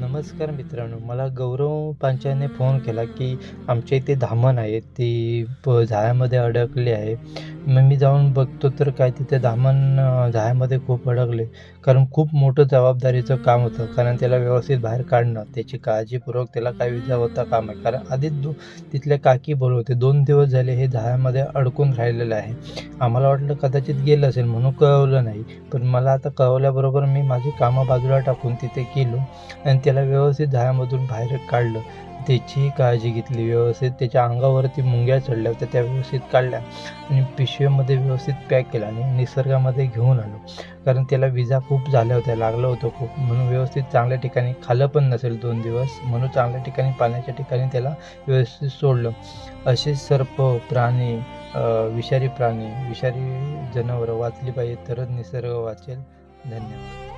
नमस्कार मित्रांनो मला गौरव पांचाने फोन केला की आमच्या इथे धामण आहे ती प जाळ्यामध्ये अडकली आहे. मग मी जाऊन बघतो तर काय तिथे धामण झाळ्यामध्ये खूप अडकले. कारण खूप मोठं जबाबदारीचं काम होतं कारण त्याला व्यवस्थित बाहेर काढणं त्याची काळजीपूर्वक त्याला काही विजा होता काम आहे. कारण आधीच दो तिथले काकी बोलवते दोन दिवस झाले हे झाळ्यामध्ये अडकून राहिलेलं आहे. आम्हाला वाटलं कदाचित गेलं असेल म्हणून कळवलं नाही. पण मला आता कळवल्याबरोबर मी माझी कामं बाजूला टाकून तिथे गेलो आणि त्याला व्यवस्थित झाडामधून बाहेर काढलं. त्याची काळजी घेतली व्यवस्थित त्याच्या अंगावरती मुंग्या चढल्या होत्या त्या व्यवस्थित काढल्या आणि पिशवीमध्ये व्यवस्थित पॅक केला आणि निसर्गामध्ये घेऊन आलो. कारण त्याला विजा खूप झाल्या होत्या लागलं होतं खूप. म्हणून व्यवस्थित चांगल्या ठिकाणी खालं पण नसेल दोन दिवस म्हणून चांगल्या ठिकाणी पाण्याच्या ठिकाणी त्याला व्यवस्थित सोडलं. असे सर्प प्राणी विषारी प्राणी विषारी जनावरं वाचली पाहिजे तरच निसर्ग वाचेल. धन्यवाद.